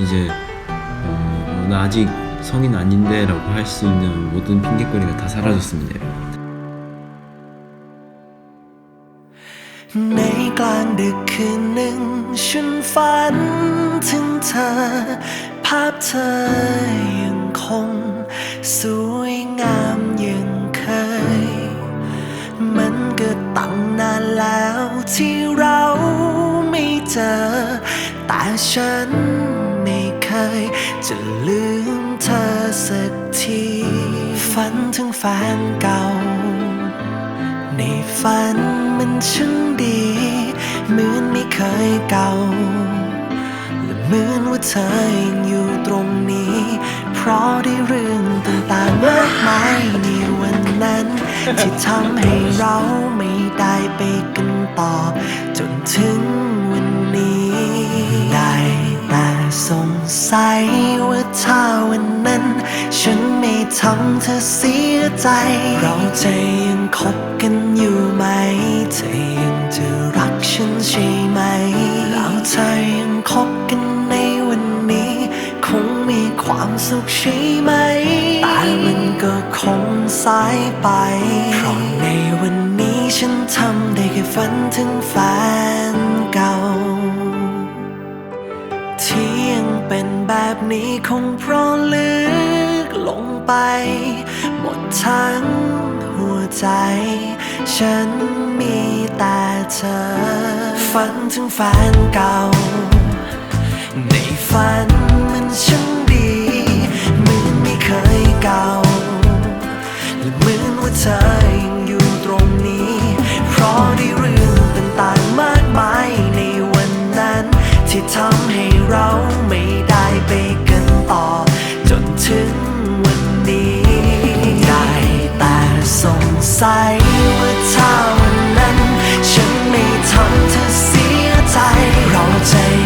이제 어, 나 아직 성인 아닌데라고 할 수 있는 모든 핑계거리가 다 사라졌습니다. 여러분. ในกลางดึกคืนหนึ่ง ฉันฝันถึงเธอ ภาพเธอยังคง สวยงามยังเคย มันก็ตั้งนานแล้วที่เราไม่เจอ แต่ฉันไม่เคย จะลืมเธอสักทีฝันถึงแฟนเก่า ในฝันมันช่างดี เหมือนไม่เคยเก่า และเหมือนว่าเธอยังอยู่ตรงนี้ เพราะได้เรื่องต่างๆมากมายในวันนั้น ที่ทำให้เราไม่ สงสัยว่าถ้าวันนั้น ฉันไม่ทำเธอเสียใจ เราจะยังคบกันอยู่ไหม เธอยังจะรักฉันใช่ไหม แล้วเธอยังคบกันในวันนี้ คงมีความสุขใช่ไหม แต่มันก็คงสายไป เพราะในวันนี้ฉันทำได้แค่ฝันถึงแฟน แบบนี้คงเพราะลึกลงไป หมดทั้งหัวใจ ฉันมีแต่เธอ ฝันถึงแฟนเก่า ในฝันมันช่างดีเหมือนไม่เคยเก่าและเหมือนว่าเธอ ใสเมื่อเท่านั้น ฉันไม่ทำเธอเสียใจ เราใจ